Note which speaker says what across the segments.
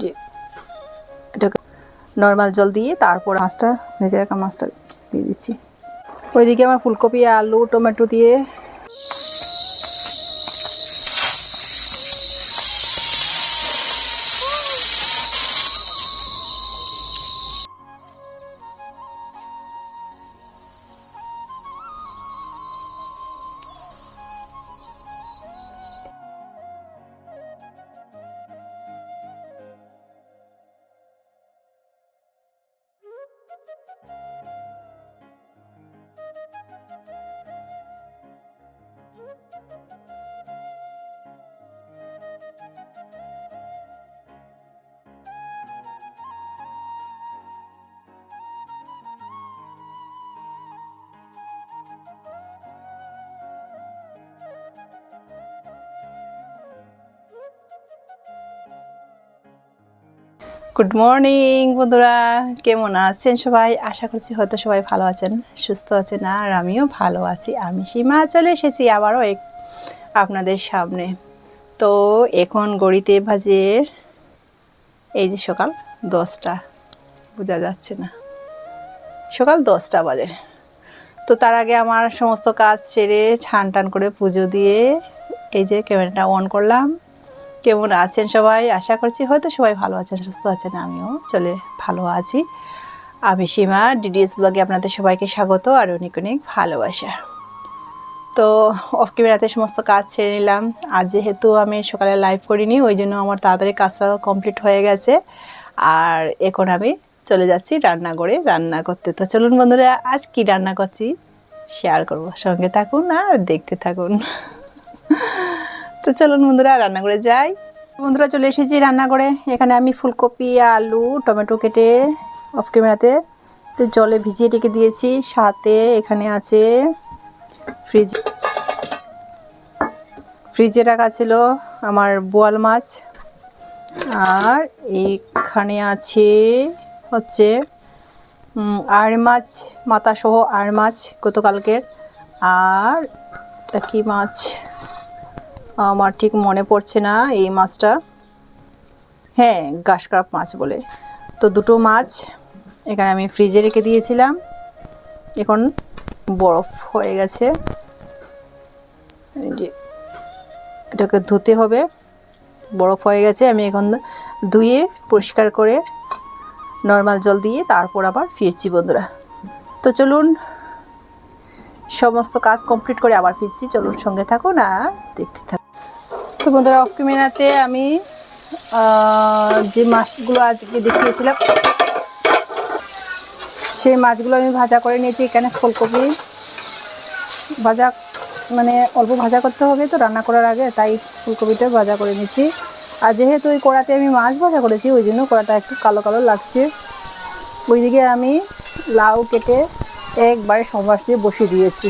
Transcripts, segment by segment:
Speaker 1: যে নর্মাল জল দিয়ে তারপর মাছটা ভেজে রাখা মাছটা দিয়ে দিচ্ছি। ওইদিকে আমার ফুলকপি, আলু, টমেটো দিয়ে গুড মর্নিং বন্ধুরা। কেমন আছেন সবাই? আশা করছি হয়তো সবাই ভালো আছেন, সুস্থ আছেন, আর আমিও ভালো আছি। আমি সীমা, চলে এসেছি আবারও এক আপনাদের সামনে। তো এখন গড়িতে বাজে, এই যে সকাল দশটা, বোঝা যাচ্ছে না। সকাল দশটা বাজে। তো তার আগে আমার সমস্ত কাজ সেরে ছান টান করে পুজো দিয়ে এই যে ক্যামেরাটা অন করলাম। কেমন আছেন সবাই? আশা করছি হয়তো সবাই ভালো আছেন, সুস্থ আছেন, আমিও চলে ভালো আছি। আমি সীমা, ডিডিএস ব্লগে আপনাদের সবাইকে স্বাগত আর অনেক অনেক ভালোবাসা। তো অফ ক্যামেরাতে সমস্ত কাজ ছেড়ে নিলাম। আজ যেহেতু আমি সকালে লাইভ করিনি, ওই জন্য আমার তাড়াতাড়ি কাজটা কমপ্লিট হয়ে গেছে। আর এখন আমি চলে যাচ্ছি রান্না করে রান্না করতে। তো চলুন বন্ধুরা, আজ কি রান্না করছি? শেয়ার করব। সঙ্গে থাকুন আর দেখতে থাকুন। তো চলুন বন্ধুরা রান্না করে যাই। বন্ধুরা, চলে এসেছি রান্না করে এখানে আমি ফুলকপি, আলু, টমেটো কেটে অফ ক্যামেরাতে তো জলে ভিজিয়ে রেখে দিয়েছি। সাথে এখানে আছে ফ্রিজ ফ্রিজে রাখা ছিল আমার বোয়াল মাছ। আর এইখানে আছে হচ্ছে আড় মাছ মাথা সহ আড় মাছ গতকালকের। আর কি মাছ? আমার ঠিক মনে পড়ছে না এই মাছটা। হ্যাঁ গাছকাপ মাছ বলে। তো দুটো মাছ এখানে আমি ফ্রিজে রেখে দিয়েছিলাম। এখন বরফ হয়ে গেছে। এটাকে ধুতে হবে। বরফ হয়ে গেছে, আমি এখন ধুয়ে পরিষ্কার করে নর্মাল জল দিয়ে তারপর আবার ফিরছি বন্ধুরা। তো চলুন, সমস্ত কাজ কমপ্লিট করে আবার ফিরছি। চলুন সঙ্গে থাকুন আর দেখতে থাকুন। তো বন্ধুরা অফ আমি যে মাছগুলো আজকে দেখিয়েছিলাম, সেই মাছগুলো আমি ভাজা করে নিয়েছি এখানে ফুলকপি। ভাজা মানে অল্প ভাজা করতে হবে তো, রান্না করার আগে তাই ফুলকপিটা ভাজা করে নিচ্ছি আর যেহেতু ওই কড়াতে আমি মাছ ভাজা করেছি, ওই জন্য কড়াটা একটু কালো কালো লাগছে। ওইদিকে আমি লাউ কেটে একবারে সবাস দিয়ে বসিয়ে দিয়েছি।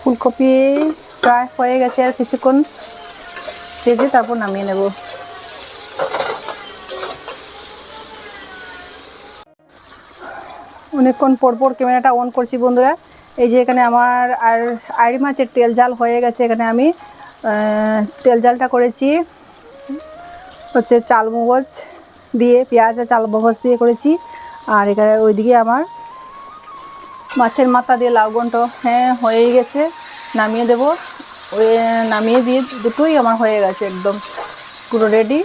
Speaker 1: ফুলকপি প্রায় হয়ে গেছে আর কিছুক্ষণ ভেজে তারপর নামিয়ে নেব। অনেকক্ষণ পর পর ক্যামেরাটা অন করছি বন্ধুরা। এই যে এখানে আমার আর আড়ি মাছের তেল জাল হয়ে গেছে। এখানে আমি তেল জালটা করেছি। হচ্ছে চাল মগজ দিয়ে, পেঁয়াজ আর চাল মগজ দিয়ে করেছি। আর এখানে ওইদিকে আমার মাছের মাথা দিয়ে লাউ ঘন্ট হ্যাঁ হয়েই গেছে। নামিয়ে দেব। ওই, নামিয়ে দিয়ে দুটোই আমার হয়ে গেছে একদম। পুরো রেডি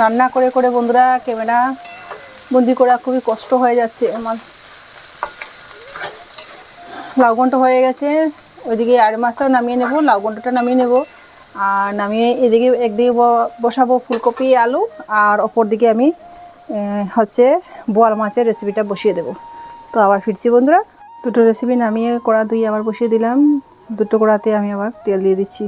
Speaker 1: রান্না করে করে বন্ধুরা, ক্যামেরা বন্দি করা খুবই কষ্ট হয়ে যাচ্ছে আমার। লাউ ঘন্ট হয়ে গেছে। ওইদিকে আর মাছটাও নামিয়ে নেব, লাউ ঘন্টটা নামিয়ে নেব। আর নামিয়ে এদিকে একদিকে বসাবো ফুলকপি, আলু। আর অপর দিকে আমি হচ্ছে বোয়াল মাছের রেসিপিটা বসিয়ে দেব। তো আবার ফিরছি বন্ধুরা। দুটো রেসিপি নামিয়ে কড়া দুই আবার বসিয়ে দিলাম। দুটো কড়াতে আমি আবার তেল দিয়ে দিচ্ছি।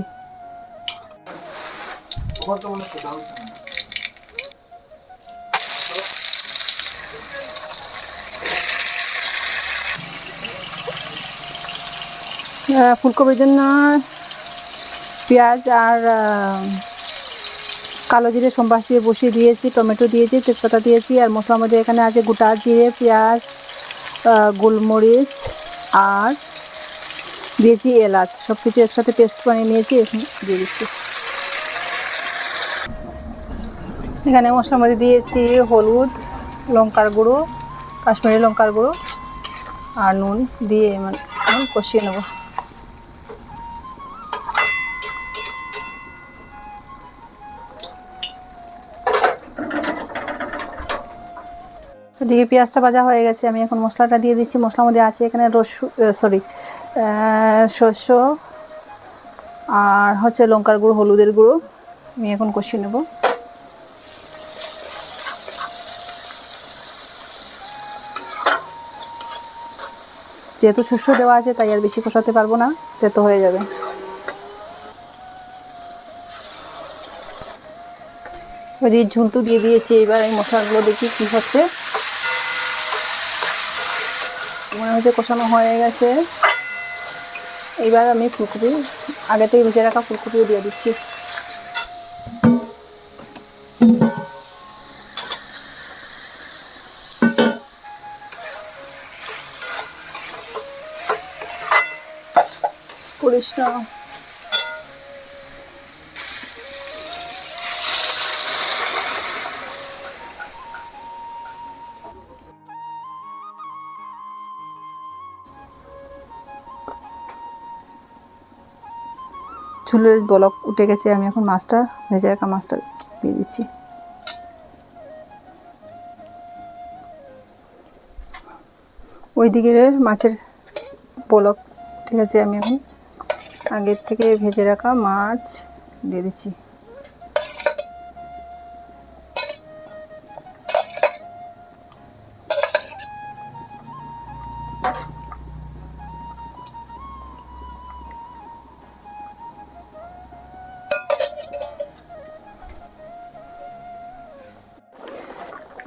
Speaker 1: ফুলকপির জন্য পেঁয়াজ আর কালো জিরে সম্বাস দিয়ে বসিয়ে দিয়েছি, টমেটো দিয়েছি, তেজপাতা দিয়েছি, আর মশলার মধ্যে এখানে আছে গোটা জিরে, পেঁয়াজ গোলমরিচ, আর দিয়েছি এলাচ। সব কিছু একসাথে পেস্ট বানিয়ে নিয়েছি, এখানে দিয়ে দিচ্ছি। এখানে মশলার মধ্যে দিয়েছি হলুদ, লঙ্কার গুঁড়ো, কাশ্মীরি লঙ্কার গুঁড়ো, আর নুন দিয়ে মানে কষিয়ে নেব। এদিকে পেঁয়াজটা ভাজা হয়ে গেছে, আমি এখন মশলাটা দিয়ে দিচ্ছি, মশলার মধ্যে আছে এখানে রসুন সরি শস্য আর হচ্ছে লঙ্কার গুঁড়ো, হলুদের গুঁড়ো, আমি এখন কষিয়ে নেব। যেহেতু শস্য দেওয়া আছে, তাই আর বেশি কষাতে পারব না, তেতো হয়ে যাবে। ওদিকে ঝুলটু দিয়ে দিয়েছি, এবার এই মশলাগুলো দেখি কী হচ্ছে। মনে হচ্ছে কষানো হয়ে গেছে। এবার আমি ফুলকপি, আগে থেকে ভেজে রাখা ফুলকপিও দিয়ে দিচ্ছি। করিস না চুলের বলক উঠে গেছে, আমি এখন মাছটা ভেজে রাখা মাছটা দিয়ে দিচ্ছি। ওইদিকে মাছের বলক ঠিক আছে, আমি এখন আগের থেকে ভেজে রাখা মাছ দিয়ে দিচ্ছি।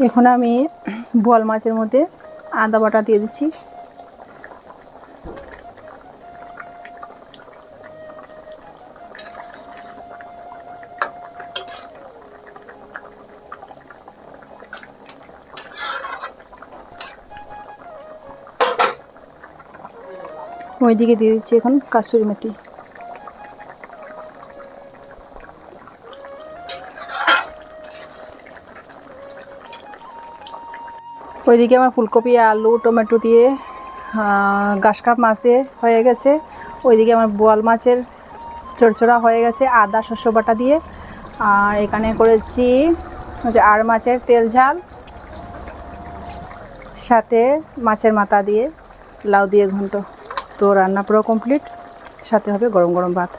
Speaker 1: এখন আমি বোয়াল মাছের মধ্যে আদা বাটা দিয়ে দিচ্ছি। ওইদিকে দিয়ে দিচ্ছি এখন কাসুরি মেথি। ওইদিকে আমার ফুলকপি, আলু, টমেটো দিয়ে ঘাস কাপ মাছ দিয়ে হয়ে গেছে। ওইদিকে আমার বোয়াল মাছের চড়চড়া হয়ে গেছে, আদা শস্য বাটা দিয়ে। আর এখানে করেছি হচ্ছে আর মাছের তেল ঝাল, সাথে মাছের মাথা দিয়ে, লাউ দিয়ে ঘন্ট। তো রান্না পুরো কমপ্লিট সাথে হবে গরম গরম ভাত।